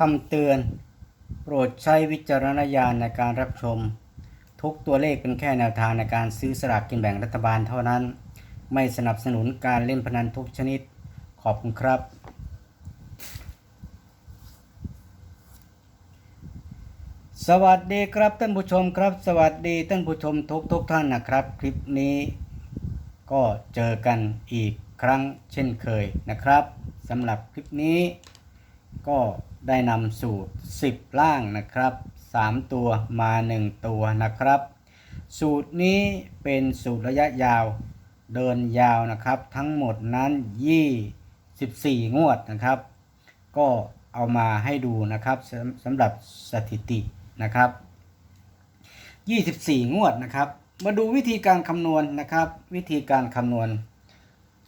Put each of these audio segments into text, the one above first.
คำเตือน โปรดใช้วิจารณญาณในการรับชม ทุกตัวเลขเป็นแค่แนวทางในการซื้อสลากกินแบ่งรัฐบาลเท่านั้น ไม่สนับสนุนการเล่นพนันทุกชนิด ขอบคุณครับ สวัสดีครับท่านผู้ชมครับ สวัสดีท่านผู้ชมทุกทุกท่านนะครับ คลิปนี้ก็เจอกันอีกครั้งเช่นเคยนะครับสำหรับคลิปนี้ก็ได้นำสูตร 10 ล่างนะครับ 3 ตัวมา 1 ตัวนะครับ สูตรนี้เป็นสูตรระยะยาวเดินยาวนะครับ ทั้งหมดนั้น 24 งวดนะครับ ก็เอามาให้ดูนะครับสำหรับสถิตินะครับ 24 งวดนะครับ มาดูวิธีการคำนวณนะครับ วิธีการคำนวณ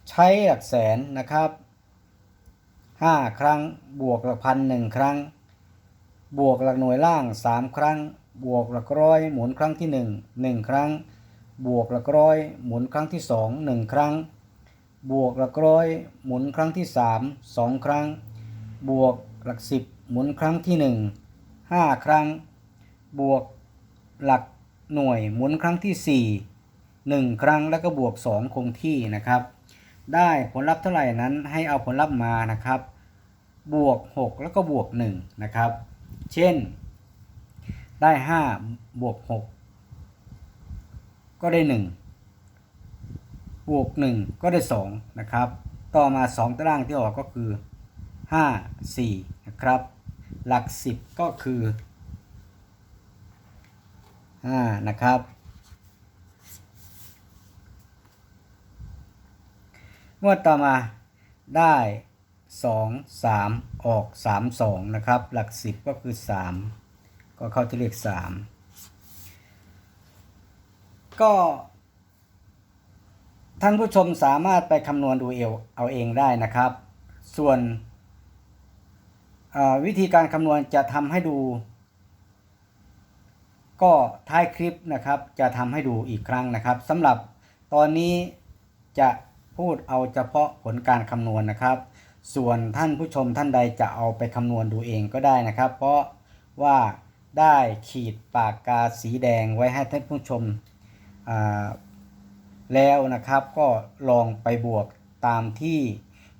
ใช้หลักแสนนะครับ 5ครั้ง บวกหลักพันหนึ่งครั้ง บวกหลักหน่วยล่าง3ครั้ง บวกหลักร้อยหมุนครั้งที่1 1ครั้ง บวกหลักร้อยหมุนครั้งที่2 1ครั้ง บวกหลักร้อยหมุนครั้งที่3 2ครั้ง บวกหลัก10หมุนครั้งที่1 5ครั้ง บวกหลักหน่วยหมุนครั้งที่4 1ครั้งแล้วก็บวก2คงที่นะครับ ได้ผลลัพธ์เท่าไหร่นั้นให้เอาผลลัพธ์มานะครับ บวก 6 แล้วก็บวก1นะครับ เช่น ได้ 5 บวก 6 ก็ได้ 1 บวก 1 ก็ได้ 2 นะครับ ต่อมา 2ตารางที่ออกก็คือ 5 4 นะครับ หลัก 10 ก็คือ5นะครับ งวดต่อมาได้ 2 3 ออก 3 2 นะครับ หลัก 10 ก็คือ 3 ก็เข้าที่เลข 3 ก็ท่านผู้ชมสามารถไปคำนวณดูเอวเอาเองได้นะครับ ส่วนวิธีการคำนวณจะทำให้ดู ก็ท้ายคลิปนะครับ จะทำให้ดูอีกครั้งนะครับสำหรับตอนนี้จะ พูดเอาเฉพาะผลการคำนวณนะครับ ส่วนท่านผู้ชมท่านใดจะเอาไปคำนวณดูเองก็ได้นะครับ เพราะว่าได้ขีดปากกาสีแดงไว้ให้ท่านผู้ชมแล้วนะครับก็ลองไปบวกตามที่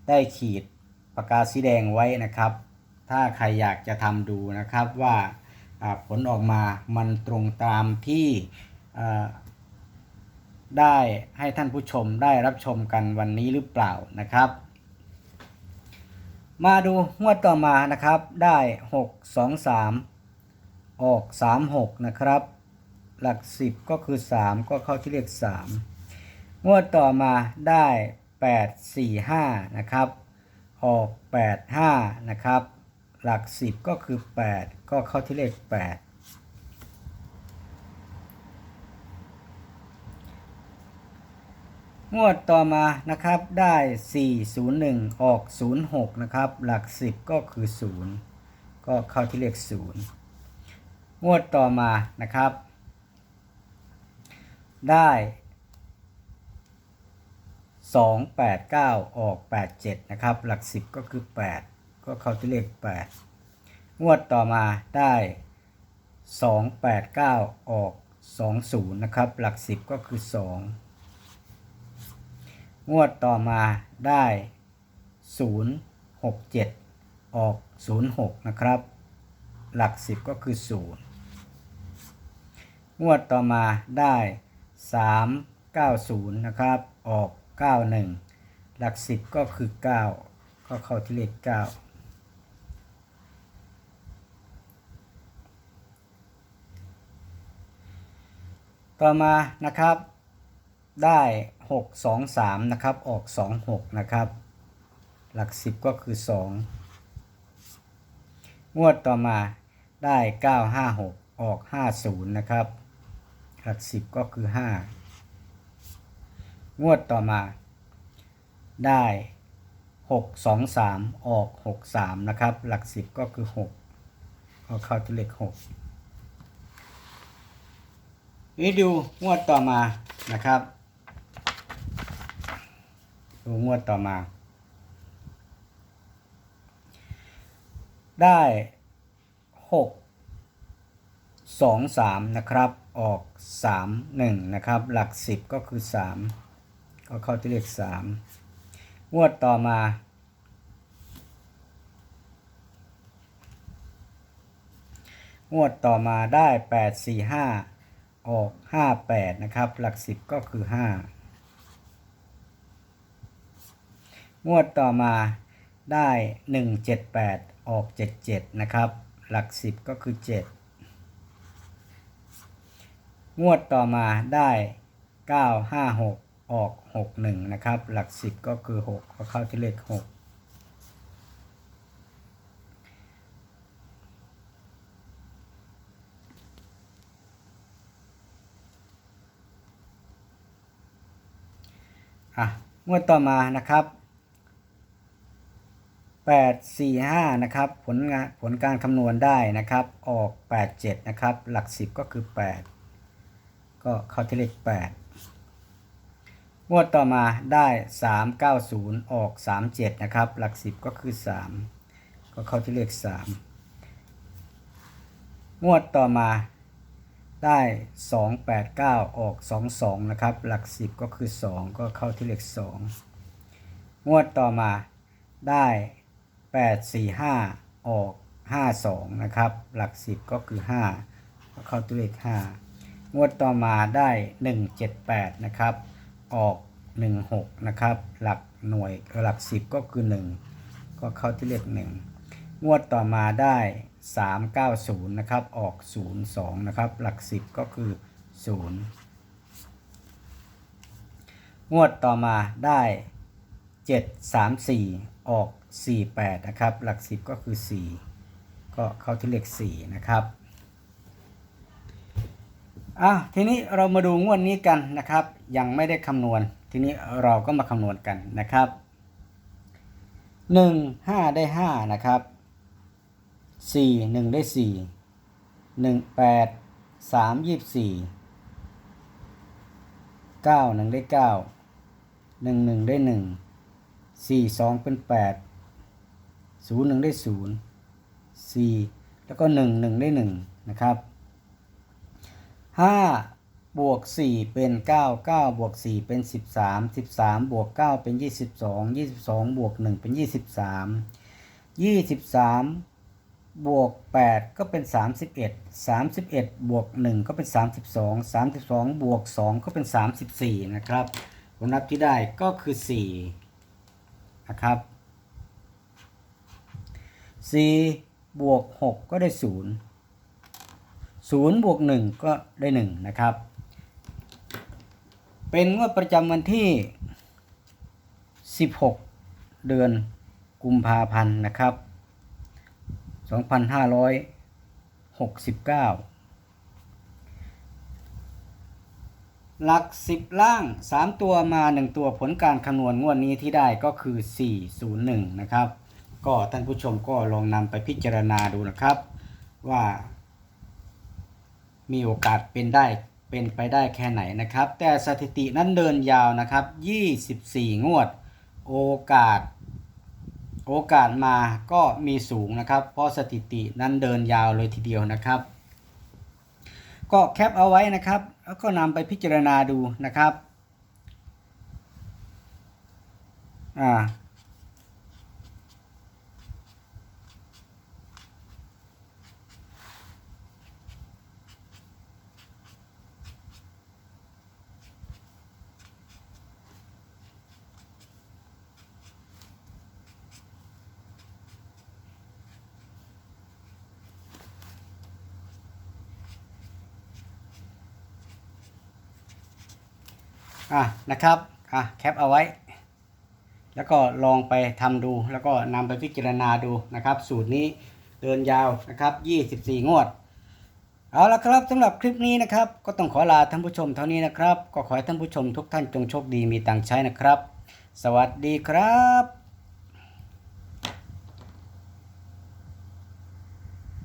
ได้ขีดปากกาสีแดงไว้นะครับ ถ้าใครอยากจะทำดูนะครับว่าผลออกมามันตรงตามที่ ได้ให้ท่านผู้ชมได้รับชมกันวันนี้หรือเปล่านะครับ มาดูงวดต่อมานะครับได้ 6 2 3 ออก 3 6 นะครับ หลัก 10 ก็คือ 3 ก็เข้าที่เลข3 งวดต่อมาได้ 8 4 5 นะครับ ออก 8 5 นะครับ หลัก 10 ก็คือ 8 ก็เข้าที่เลข 8 งวดต่อมานะครับได้ 401 ออก 06 นะครับ หลัก 10 ก็คือ 0 ก็เข้าที่เลข 0 งวดต่อมานะครับ ได้ 289 ออก 87 นะครับ หลัก 10 ก็คือ 8 ก็เข้าที่เลข 8 งวดต่อมาได้ 289 ออก 20 นะครับ หลัก 10 ก็คือ 2 งวดต่อมาได้ 067 ออก 06 นะครับ หลัก 10 ก็คือ 0 งวดต่อมาได้ 390 นะครับ ออก 91 หลัก 10 ก็คือ 9 ก็เข้าที่เลข 9ต่อมานะครับ ได้6 2 3นะครับ ออก2 6นะครับ หลัก10ก็คือ2งวดต่อมาได้9 5 6ออก50นะครับ หลัก10ก็คือ5งวดต่อมา ได้6 2 3ออก6 3นะครับ หลัก10ก็คือ6ก็เข้าที่เลข6นี่ดูงวดต่อมานะครับ ดูงวดต่อมา ได้6 2 3นะครับ ออก3 1นะครับ หลัก10ก็คือ3ก็เข้าที่เลข3งวดต่อมางวดต่อมาได้8 4 5ออก5 8นะครับ หลัก10ก็คือ5 งวดต่อมาได้ 178 ออก 77 นะครับ หลัก 10 ก็คือ 7 งวดต่อมาได้ 956 ออก 61 นะครับ หลัก 10 ก็คือ 6 ก็เข้าที่เลข6อะงวดต่อมานะครับ 8 4 5นะครับผลงานผลการคำนวณได้นะครับ ออก 8 7 นะครับ หลัก 10 ก็คือ 8 ก็เข้าที่เลข 8 งวดต่อมาได้ 3 9 0 ออก 3 7 นะครับ หลัก 10 ก็คือ 3 ก็เข้าที่เลข 3 งวดต่อมาได้ 2 8 9 ออก 2 2 นะครับ หลัก 10 ก็คือ 2 ก็เข้าที่เลข 2 งวดต่อมาได้ 8 4 5 ออก 5 2 นะครับ หลัก 10 ก็คือ 5 ก็เข้าที่เลข 5 งวดต่อมาได้ 1 7 8 นะครับ ออก 1 6 นะครับ หลักหน่วยหลัก 10 ก็คือ 1 ก็เข้าที่เลข 1 งวดต่อมาได้ 390 นะครับ ออก 02 นะครับ หลัก 10 ก็คือ 0 งวดต่อมาได้ 734 ออก 48 นะครับ หลัก 10 ก็คือ 4 ก็เข้าที่เลข 4 นะครับอะทีนี้เรามาดูงวดนี้กันนะครับ ยังไม่ได้คำนวณ ทีนี้เราก็มาคำนวณกันนะครับ 1 5 ได้ 5 นะครับ 4 1 ได้ 4 1 8 3 24 9 1 ได้ 9 1 1 ได้ 1 สี่สองเป็นแปดศูนย์หนึ่งได้ศูนย์สี่แล้วก็หนึ่งหนึ่งได้หนึ่งนะครับห้าบวกสี่เป็นเก้าเก้าบวกสี่เป็นสิบสามสิบสามบวกเก้าเป็นยี่สิบสองยี่สิบสองบวกหนึ่งเป็นยี่สิบสามยี่สิบสามบวกแปดก็เป็นสามสิบเอ็ดสามสิบเอ็ดบวกหนึ่งก็เป็นสามสิบสองสามสิบสองบวกสองก็เป็นสามสิบสี่นะครับผลลัพธ์ที่ได้ก็คือสี่ นะครับ 4 บวก 6 ก็ได้ 0 0 บวก 1 ก็ได้ 1 นะครับ เป็นงวดประจำวันที่ 16 เดือนกุมภาพันธ์นะครับ 2569 หลัก 10 ล่าง 3 ตัวมา 1 ตัวผลการคำนวณงวดนี้ที่ได้ก็คือ 401 นะครับ ก็ท่านผู้ชมก็ลองนำไปพิจารณาดูนะครับ ว่า มีโอกาสเป็นได้เป็นไปได้แค่ไหนนะครับ แต่สถิตินั้นเดินยาวนะครับ 24 งวด โอกาส โอกาสมาก็มีสูงนะครับ เพราะสถิตินั้นเดินยาวเลยทีเดียวนะครับ ก็แคปเอาไว้นะครับ แล้วก็นำไปพิจารณาดูนะครับ อ่า อะนะครับอะแคปเอาไว้ แล้วก็ลองไปทำดู แล้วก็นำไปพิจารณาดูนะครับ สูตรนี้เดินยาวนะครับ 24 งวด เอาละครับสำหรับคลิปนี้นะครับ ก็ต้องขอลาท่านผู้ชมเท่านี้นะครับ ก็ขอให้ท่านผู้ชมทุกท่านจงโชคดีมีตังใช้นะครับ สวัสดีครับ